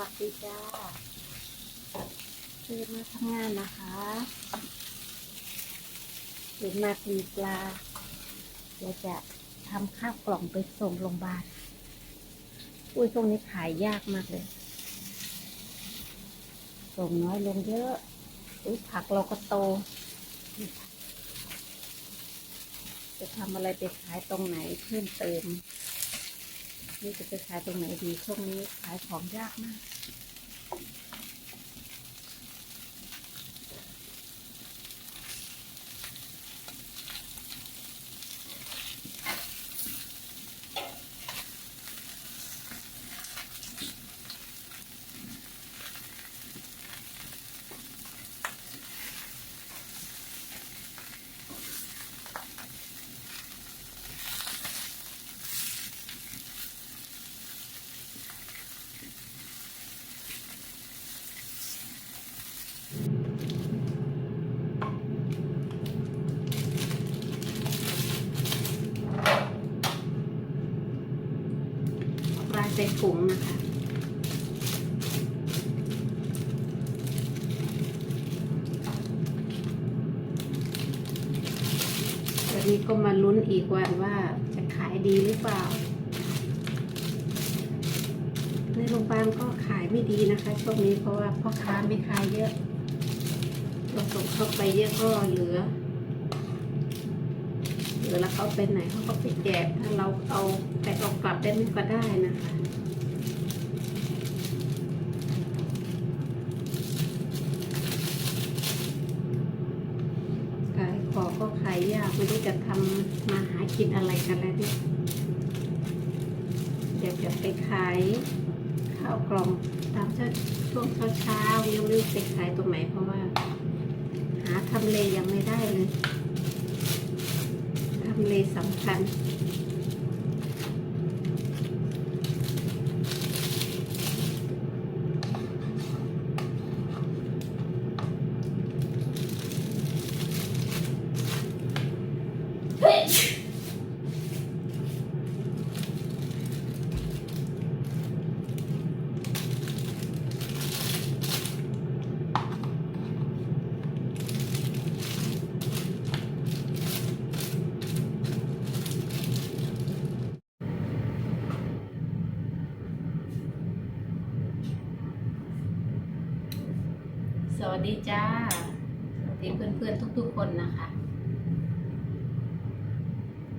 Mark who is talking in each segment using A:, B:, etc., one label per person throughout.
A: วัสดีจ้าตื่นมาทำงานนะคะตื่นมาตีปลาเดี๋ยวจะทำข้าวกล่องไปส่งโรงพยาบาล อุ้ยตรงนี้ขายยากมากเลย ส่งน้อยลงเยอะอุ้ยผักเราก็โต จะทำอะไรไปขายตรงไหนเพิ่มเติมนี่จะไปขายตรงไหนดีช่วงนี้ขายของยากมาก ผงนะคะ วันนี้ก็มาลุ้นอีกวันว่าจะขายดีหรือเปล่า ในโรงพยาบาลก็ขายไม่ดีนะคะช่วงนี้เพราะว่าพ่อค้าไม่ขายเยอะเราส่งเข้าไปเยอะก็เหลือเหลือแล้วเขาไปไหนเขาก็ไปแจกถ้าเราเอาไปเอากลับได้ไม่ก็ได้นะคะ ขายของก็ขาไม่รู้จะทำมาหากินอะไรกันแล้วเนี่ยเดี๋ยวจะไปขายข้าวกล่องตามช่วงเช้าเช้าๆยังไม่รู้ไปขายตรงไหนเพราะว่า หาทำเลยังไม่ได้เลยทำเลสำคัญ สวัส ดีจ้าสวัสดีเพื่อนๆทุกๆคนนะคะ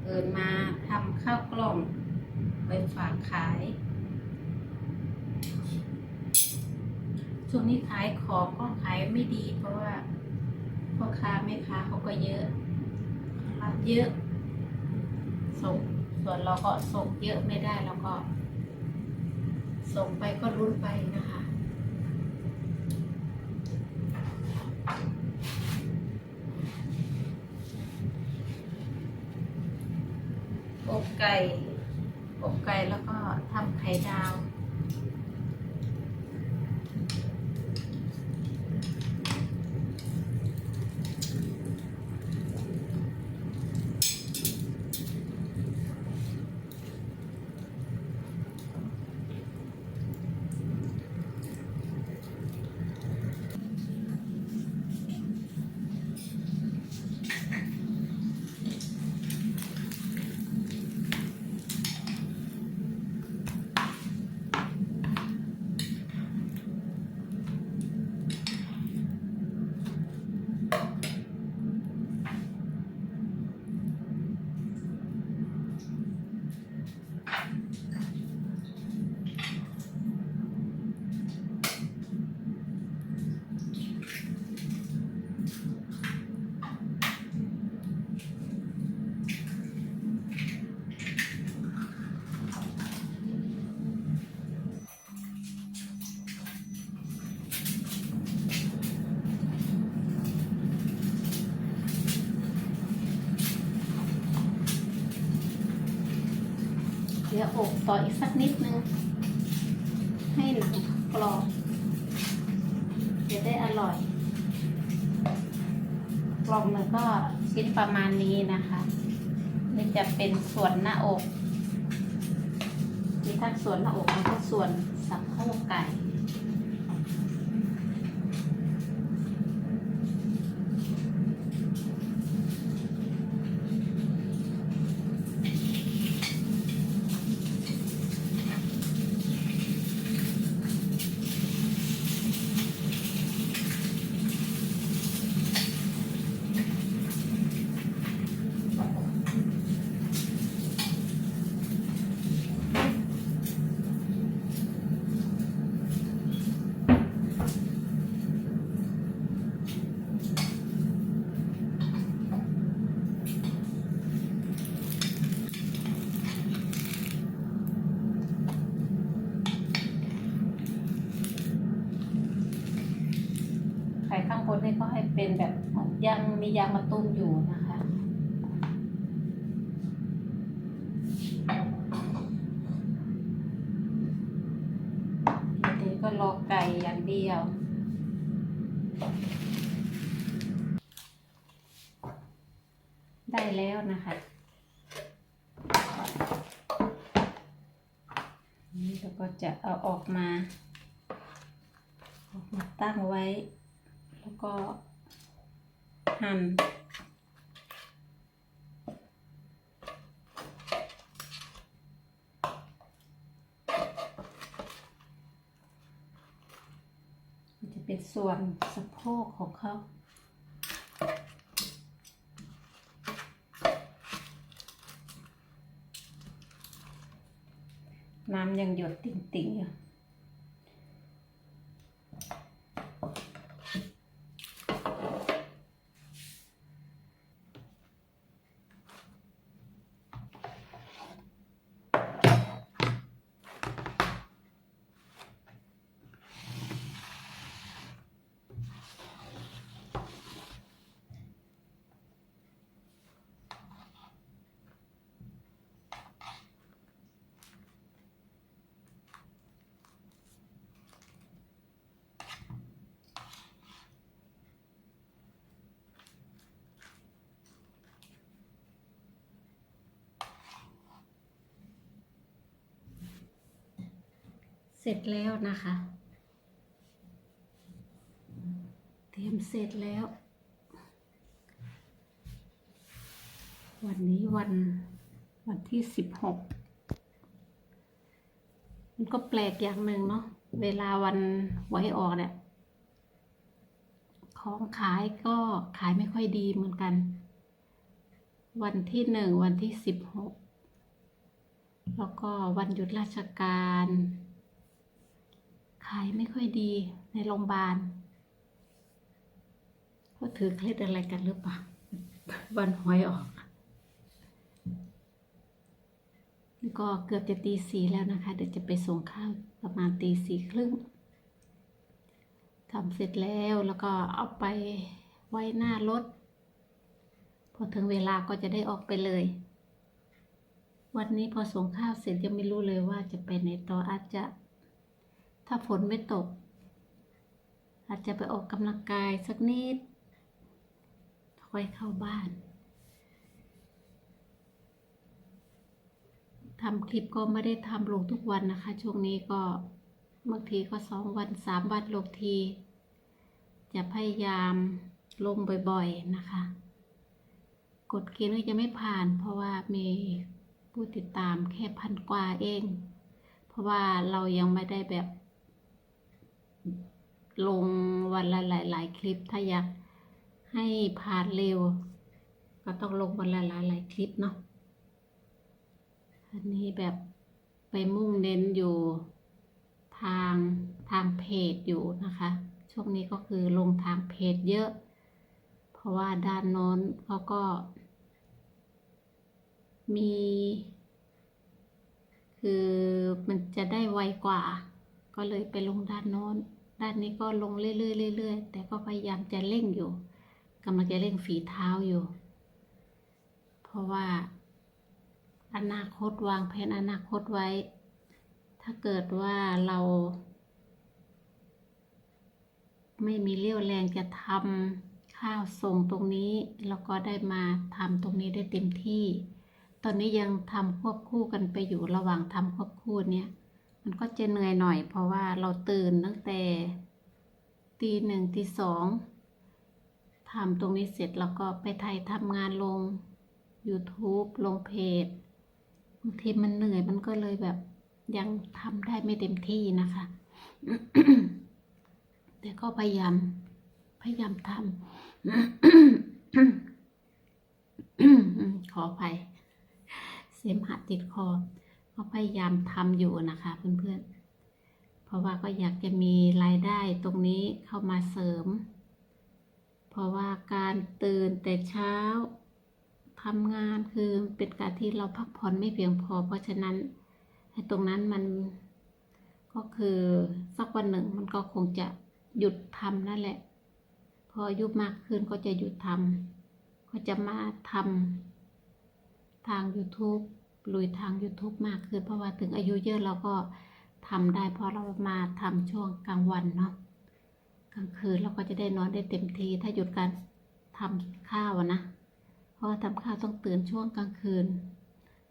A: เกินมาทำข้าวกล่องไปฝากขาย ช่วงนี้ขายของก็ขายไม่ดี เพราะว่าพ่อค้าแม่ค้าเขาก็เยอะรับเยอะ ส่งส่วนเราก็ส่งเยอะไม่ได้แล้วก็ ส่งไปก็รุ้นไปนะคะ อบ ไก่ อบไก่แล้วก็ทำไข่ดาว เดี๋ยวอบต่ออีกสักนิดนึง ให้หนังกรอบจะได้อร่อยกล่องหนึ่งก็ชิ้นประมาณนี้นะคะนี่จะเป็นส่วนหน้าอก มีทั้งส่วนหน้าอกแล้วก็ส่วนสะโพกไก่ ข้างบนนี่ก็ให้เป็นแบบยังมียางมะตูมอยู่นะคะทีนี้ก็รอไก่อย่างเดียวได้แล้วนะคะนี่เราก็จะเอาออกมา ออกมาตั้งไว้แล้ว ก็หั่นจะเป็นส่วนสะโพกของเขาน้ำยังหยดติ่งๆอยู่ เสร็จแล้วนะคะ เตรียมเสร็จแล้ว วันนี้วันวันที่สิบหกมันก็แปลกอย่างหนึ่งเนาะเวลาวันไว้ออกเนี่ยของขายก็ขายไม่ค่อยดีเหมือนกัน วันที่หนึ่งวันที่สิบหกแล้วก็วันหยุดราชการายไม่ค่อยดีในโรงพยาบาลก็ถือเคล็ดอะไรกันหรือเปล่าวันหวยออกแล้วก็เกือบจะตีสี่แล้วนะคะ เดี๋ยวจะไปส่งข้าวประมาณตีสี่ครึ่งทำเสร็จแล้วแล้วก็เอาไปไว้หน้ารถ พอถึงเวลาก็จะได้ออกไปเลย วันนี้พอส่งข้าวเสร็จยังไม่รู้เลยว่าจะไปไหนต่ออาจจะ ถ้าฝนไม่ตก อาจจะไปออกกำลังกายสักนิดค่อยเข้าบ้านทำคลิปก็ไม่ได้ทำลงทุกวันนะคะ ช่วงนี้ก็บางทีก็สองวันสามวันลงที จะพยายามลงบ่อยๆนะคะ กดเกณฑ์ก็จะไม่ผ่านเพราะว่ามีผู้ติดตามแค่พันกว่าเอง เพราะว่าเรายังไม่ได้แบบ ลงวันละหลาย ๆ คลิป ถ้าอยากให้ผ่านเร็ว ก็ต้องลงวันละหลายๆคลิปเนาะอันนี้แบบไปมุ่งเน้นอยู่ทางทางเพจอยู่นะคะ ช่วงนี้ก็คือลงทางเพจเยอะ เพราะว่าด้านโน้นเขาก็ มี คือมันจะได้ไวกว่า ก็เลยไปลงด้านโน้น ด้านนี้ก็ลงเรื่อยๆเรื่อยๆแต่ก็พยายามจะเร่งอยู่กำลังจะเร่งฝีเท้าอยู่ เพราะว่า อนาคตวางแผนอนาคตไว้ ถ้าเกิดว่าเรา ไม่มีเรี่ยวแรงจะทำข้าวส่งตรงนี้แล้วก็ได้มาทำตรงนี้ได้เต็มที่ ตอนนี้ยังทำควบคู่กันไปอยู่ระหว่างทำควบคู่เนี่ย มันก็จะเหนื่อยหน่อย เพราะว่าเราตื่นตั้งแต่ตีหนึ่งตีสองทำตรงนี้เสร็จแล้วก็ไปไทยทำงานลง YouTube ลงเพจบางทีมันเหนื่อยมันก็เลยแบบยังทำได้ไม่เต็มที่นะคะ แต่ก็พยายาม พยายามทำขออภัยเสมหะติดคอ ก็พยายามทำอยู่นะคะเพื่อนๆ เพราะว่าก็อยากจะมีรายได้ตรงนี้เข้ามาเสริม เพราะว่าการตื่นแต่เช้าทำงานคือเป็นการที่เราพักผ่อนไม่เพียงพอ เพราะฉะนั้นตรงนั้นมันก็คือสักวันหนึ่งมันก็คงจะหยุดทำนั่นแหละพพออายุมากขึ้นก็จะหยุดทำก็จะมาทำทาง YouTube ลุยทาง YouTube มากขึ้นเพราะว่าถึงอายุเยอะเราก็ทำได้เพราะเรามาทำช่วงกลางวันเนาะกลางคืนเราก็จะได้นอนได้เต็มทีถ้าหยุดการทำข้าวนะ เพราะว่าทำข้าวต้องตื่นช่วงกลางคืน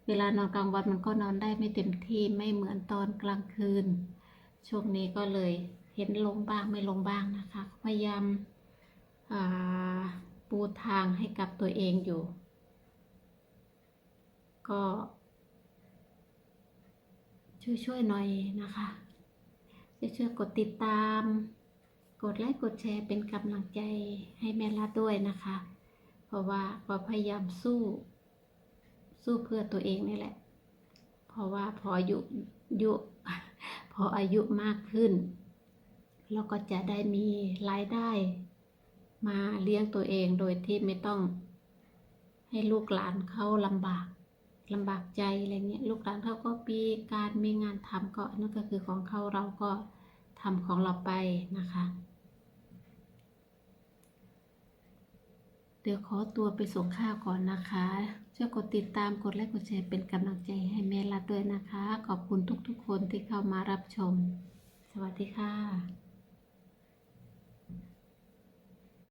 A: เวลานอนกลางวันมันก็นอนได้ไม่เต็มที่ไม่เหมือนตอนกลางคืน ช่วงนี้ก็เลยเห็นลงบ้างไม่ลงบ้างนะคะ พยายามปูทางให้กับตัวเองอยู่ ก็ ช่วยๆหน่อยนะคะ ช่วยๆกดติดตาม กดไลค์กดแชร์เป็นกำลังใจให้แม่รัดด้วยนะคะ เพราะว่าก็พยายามสู้ สู้เพื่อตัวเองนี่แหละ เพราะว่าพออายุยุพออายุมากขึ้น เราก็จะได้มีรายได้มาเลี้ยงตัวเองโดยที่ไม่ต้องให้ลูกหลานเขาลำบาก ลำบากใจอะไรเงี้ยลูกหลานเขาก็มีการมีงานทำก็นั่นก็คือของเขาเราก็ทำของเราไปนะคะ เดี๋ยวขอตัวไปส่งข้าวก่อนนะคะช่วยกดติดตามกดไลค์กดแชร์เป็นกำลังใจให้แม่รัดด้วยนะคะ ขอบคุณทุกๆคนที่เข้ามารับชม สวัสดีค่ะ